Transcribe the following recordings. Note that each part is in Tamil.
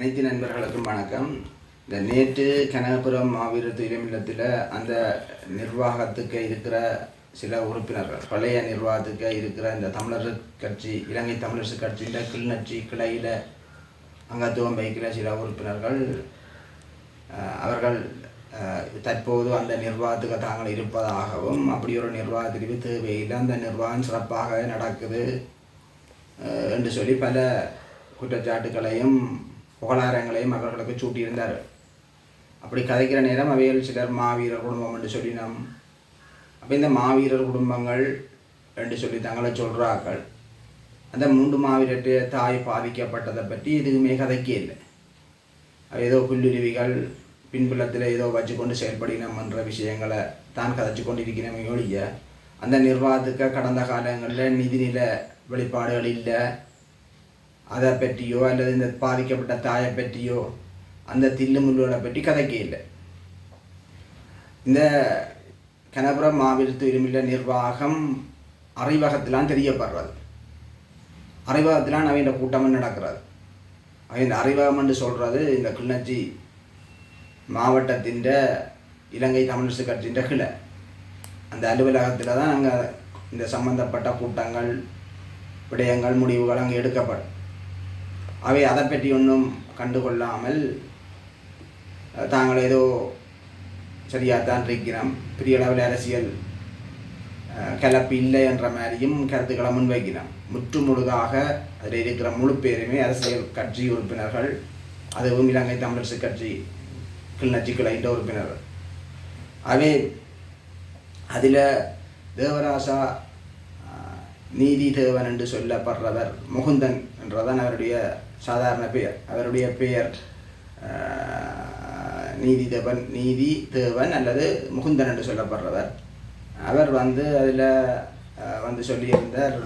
அனைத்து நண்பர்களுக்கும் வணக்கம். இந்த நேற்று கனகபுரம் மாவீரர் துயிலமில்லத்தில் அந்த நிர்வாகத்துக்கு இருக்கிற சில உறுப்பினர்கள் பழைய நிர்வாகத்துக்கு இருக்கிற இந்த தமிழர் கட்சி இலங்கை தமிழரசு கட்சியில் கிளிநொச்சி கிளையில் அங்கத்துவம் வகிக்கிற சில உறுப்பினர்கள் அவர்கள் தற்போது அந்த நிர்வாகத்துக்கு தாங்கள் இருப்பதாகவும் அப்படி ஒரு நிர்வாகத்திற்கு தேவையில்லை அந்த நிர்வாகம் சிறப்பாக நடக்குது என்று சொல்லி பல குற்றச்சாட்டுகளையும் புகழாரங்களையும் அவர்களுக்கு சூட்டியிருந்தார். அப்படி கதைக்கிற நேரம் அவையில் சிலர் மாவீரர் குடும்பம் என்று சொல்லினோம் அப்போ இந்த மாவீரர் குடும்பங்கள் என்று சொல்லி தங்களை சொல்கிறார்கள் அந்த மூன்று மாவீரட்டு தாய் பாதிக்கப்பட்டதை பற்றி எதுவுமே கதைக்கே இல்லை. ஏதோ புல்லுருவிகள் பின்புலத்தில் ஏதோ வச்சு கொண்டு செயல்படினோம் என்ற விஷயங்களை தான் கதைச்சு கொண்டிருக்கிறோமே ஒழிய அந்த நிர்வாகத்துக்கு கடந்த காலங்களில் நிதிநில வெளிப்பாடுகள் இல்லை அதை பற்றியோ அல்லது இந்த பாதிக்கப்பட்ட தாயை பற்றியோ அந்த தில்லு முள்ளுகளை பற்றி கதைக்கே இல்லை இந்த கனபுரம் மாவீரத்து இருமில்ல நிர்வாகம் அறிவகத்திலாம் தெரியப்படுறது. அறிவகத்திலாம் நவீன கூட்டமும் நடக்கிறது. அவன் இந்த அறிவகம் என்று சொல்கிறது இந்த கிளிநொச்சி மாவட்டத்தின் இலங்கை தமிழரசு கட்சியின் கிளை. அந்த அலுவலகத்தில் தான் அங்கே இந்த சம்பந்தப்பட்ட கூட்டங்கள் விடயங்கள் முடிவுகள் அங்கே எடுக்கப்படும். அவை அதை பற்றி ஒன்றும் கண்டுகொள்ளாமல் தாங்கள் ஏதோ சரியாகத்தான் இருக்கிறோம். பெரிய அளவில் அரசியல் கலப்பு இல்லை என்ற மாதிரியும் கருத்துக்களை முன்வைக்கிறோம். முற்று முழுதாக அதில் இருக்கிற முழு பேருமே அரசியல் கட்சி உறுப்பினர்கள் அதுவும் இலங்கை தமிழரசு கட்சி கிளிநொச்சி கிளைந்த உறுப்பினர்கள் அவை அதில் தேவராசா நீதி தேவன் என்று சொல்லப்படுறவர் முகுந்தன் என்றதான் அவருடைய சாதாரண பெயர். அவருடைய பெயர் நீதி தேவன் நீதி தேவன் அல்லது முகுந்தன் என்று சொல்லப்படுறவர். அவர் வந்து அதில் வந்து சொல்லியிருந்தார்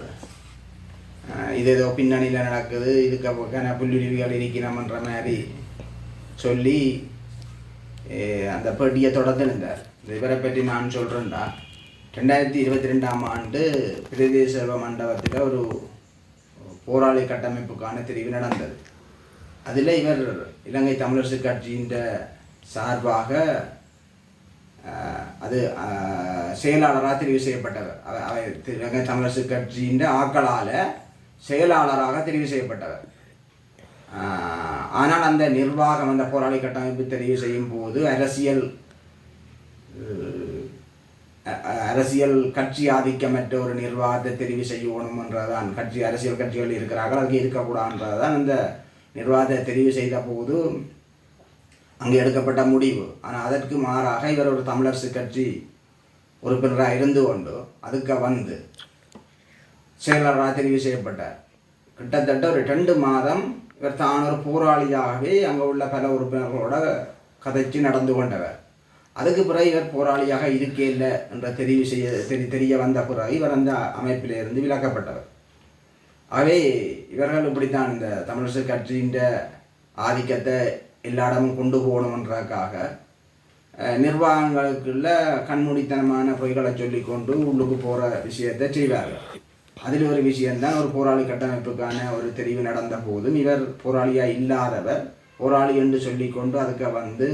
இது ஏதோ பின்னணியில் நடக்குது இதுக்கு பக்கம் புல்லுருவிகள் இருக்கிறோம்ன்ற மாதிரி சொல்லி அந்த பேட்டியை தொடர்ந்து இருந்தார் இவரை பற்றி நான் சொல்கிறேன்டா ரெண்டாயிரத்தி இருபத்தி ரெண்டாம் ஆண்டு பிரதேச மண்டபத்தில் ஒரு போராளி கட்டமைப்புக்கான தெரிவு நடந்தது. அதில் இவர் இலங்கை தமிழரசு கட்சியின் சார்பாக அது செயலாளராக தெரிவு செய்யப்பட்டவர் அவர் இலங்கை தமிழரசு கட்சியின் ஆக்களால் செயலாளராக தெரிவு செய்யப்பட்டவர். ஆனால் அந்த நிர்வாகம் அந்த போராளி கட்டமைப்பு தெரிவு செய்யும் போது அரசியல் அரசியல் கட்சி ஆதிக்கமற்ற ஒரு நிர்வாகத்தை தெரிவு செய்யணும் என்றதான் கட்சி அரசியல் கட்சிகள் இருக்கிறார்கள் அங்கே இருக்கக்கூடாதுன்றதான் அந்த நிர்வாகத்தை தெரிவு செய்த போது அங்கே எடுக்கப்பட்ட முடிவு. ஆனால் அதற்கு மாறாக இவர் ஒரு தமிழரசு கட்சி உறுப்பினராக இருந்து கொண்டு அதுக்கு வந்து செயலாளராக தெரிவு செய்யப்பட்டார். கிட்டத்தட்ட ஒரு ரெண்டு மாதம் இவர் தான் ஒரு போராளியாகவே அங்கே உள்ள பல உறுப்பினர்களோட கதைச்சு நடந்து கொண்டவர். அதுக்கு பிறகு இவர் போராளியாக இருக்கே இல்லை என்ற தெரிவு செய்ய தெரி தெரிய வந்த பிறகு இவர் அந்த அமைப்பிலிருந்து விலக்கப்பட்டவர். ஆகவே இவர்கள் இப்படித்தான் இந்த தமிழரசு கட்சியின் ஆதிக்கத்தை எல்லா இடமும் கொண்டு போகணுன்றதுக்காக நிர்வாகங்களுக்குள்ள கண்மூடித்தனமான பொய்களை சொல்லிக்கொண்டு உள்ளுக்கு போகிற விஷயத்தை செய்வார்கள். அதில் ஒரு விஷயம்தான் ஒரு போராளி கட்டமைப்புக்கான ஒரு தெரிவு நடந்த போதும் இவர் போராளியாக இல்லாதவர் போராளி என்று சொல்லிக்கொண்டு அதுக்கு வந்து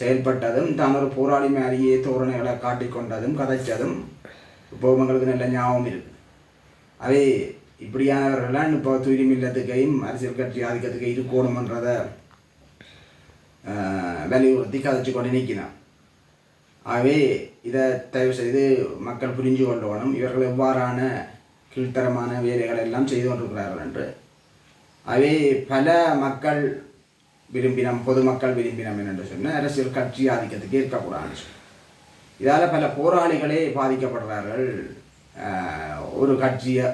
செயல்பட்டதும் தான் ஒரு போராளி மாதிரியே தோரணைகளை காட்டிக்கொண்டதும் கதைச்சதும் இப்போ உங்களுக்கு நல்ல ஞாபகம் இருக்குது அவை இப்படியானவர்கள்லாம் இப்போ தூய்மை இல்லத்துக்கையும் அரசியல் கட்சி ஆதிக்கத்துக்கு இருக்கணுமன்றதை வலியுறுத்தி கதைச்சு கொண்டு நிற்கிறான். ஆகவே இதை தயவு செய்து மக்கள் புரிஞ்சு கொள்ளணும். இவர்கள் எவ்வாறான கீழ்த்தரமான வேலைகள் எல்லாம் செய்து கொண்டிருக்கிறார்கள் என்று. அவை பல மக்கள் விரும்பினம் பொதுமக்கள் விரும்பினம் என்று சொன்ன அரசியல் கட்சி ஆதிக்கத்துக்கு இருக்கக்கூடாதுன்னு சொல்லி இதால் பல போராளிகளே பாதிக்கப்படுறார்கள் ஒரு கட்சியை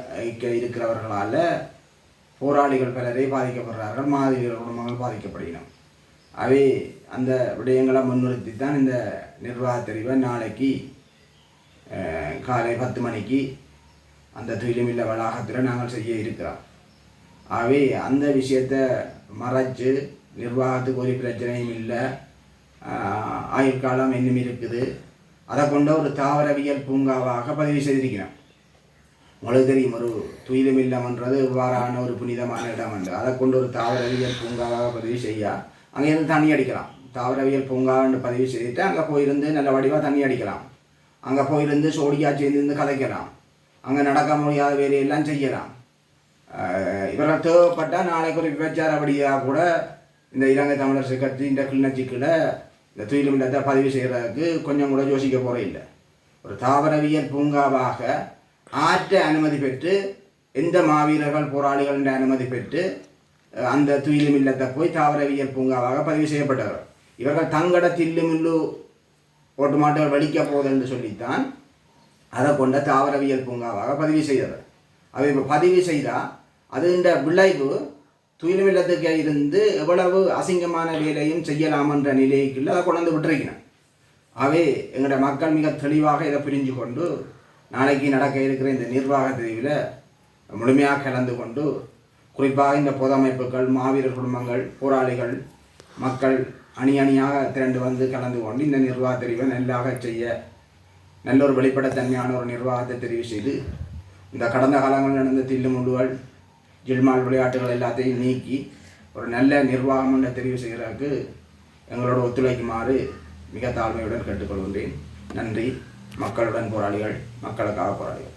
இருக்கிறவர்களால் போராளிகள் பலரே பாதிக்கப்படுறார்கள் மாதிரிகள் குடும்பங்கள் பாதிக்கப்படுகிறோம் அவை அந்த விடயங்களை முன்னிறுத்தி தான் இந்த நிர்வாக தெரிவை நாளைக்கு காலை பத்து மணிக்கு அந்த துயிலுமில்ல வளாகத்தில் நாங்கள் செய்ய இருக்கிறோம். ஆகவே அந்த விஷயத்தை மறைச்சு நிர்வாகத்துக்கு ஒரு பிரச்சனையும் இல்லை. ஆயுட்காலம் இன்னும் இருக்குது. அதை கொண்ட ஒரு தாவரவியல் பூங்காவாக பதிவு செய்திருக்கிறோம் உங்களுக்கு தெரியும் ஒரு துயிலும் இல்லம்ன்றது இவ்வாறான ஒரு புனிதமான இடம் என்று. அதை கொண்டு ஒரு தாவரவியல் பூங்காவாக பதிவு செய்ய அங்கே இருந்து தண்ணி அடிக்கலாம். தாவரவியல் பூங்கான்னு பதிவு செய்துட்டு அங்கே போயிருந்து நல்ல வடிவாக தண்ணி அடிக்கலாம். அங்கே போயிருந்து சோடியா சேர்ந்து கதைக்கலாம் அங்கே நடக்க முடியாத வேலையெல்லாம் செய்யலாம். ஆஹ் இவர்கள் தேவைப்பட்டால் நாளைக்கு ஒரு விபச்சாரபடியாக கூட இந்த இலங்கை தமிழரசு கட்சி இந்த கிளிநொச்சிக்கில் இந்த துயிலுமில்லத்தை பதிவு செய்கிறதுக்கு கொஞ்சம் கூட யோசிக்க போகிற இல்லை. ஒரு தாவரவியல் பூங்காவாக ஆற்ற அனுமதி பெற்று எந்த மாவீரர்கள் போராளிகள் என்ற அனுமதி பெற்று அந்த துயிலும் இல்லத்தை போய் தாவரவியல் பூங்காவாக பதிவு செய்யப்பட்டவர். இவர்கள் தங்கட தில்லுமில்லு ஓட்டு மாட்டவர் வலிக்க போகுது என்று சொல்லித்தான் அதை கொண்ட தாவரவியல் பூங்காவாக பதிவு செய்தவர். அதை இப்போ பதிவு செய்தால் அது இந்த விளைவு துயிலுமில்லத்துக்கு இருந்து எவ்வளவு அசிங்கமான வேலையும் செய்யலாம் என்ற நிலைக்குள்ள அதை கொண்டு வந்து விட்டுருக்கணும் ஆகவே எங்களோட மக்கள் மிக தெளிவாக இதை புரிஞ்சு கொண்டு நாளைக்கு நடக்க இருக்கிற இந்த நிர்வாக தெரிவில் முழுமையாக கலந்து கொண்டு குறிப்பாக இந்த பொது அமைப்புகள் மாவீரர் குடும்பங்கள் போராளிகள் மக்கள் அணி அணியாக திரண்டு வந்து கலந்து கொண்டு இந்த நிர்வாக தெரிவை நல்லாக செய்ய நல்ல ஒரு வெளிப்படைத்தன்மையான ஒரு நிர்வாகத்தை தெரிவு செய்து இந்த கடந்த காலங்களில் நடந்த தில்லு தில்லுமுள்ளுகள் ஜில்மால் விளையாட்டுகள் எல்லாத்தையும் நீக்கி ஒரு நல்ல நிர்வாகம் என்ற தெரிவு செய்கிறதுக்கு எங்களோட ஒத்துழைக்குமாறு மிக தாழ்மையுடன் கேட்டுக்கொள்கின்றேன். நன்றி. மக்களுடன் போராளிகள் மக்களுக்காக போராளிகள்.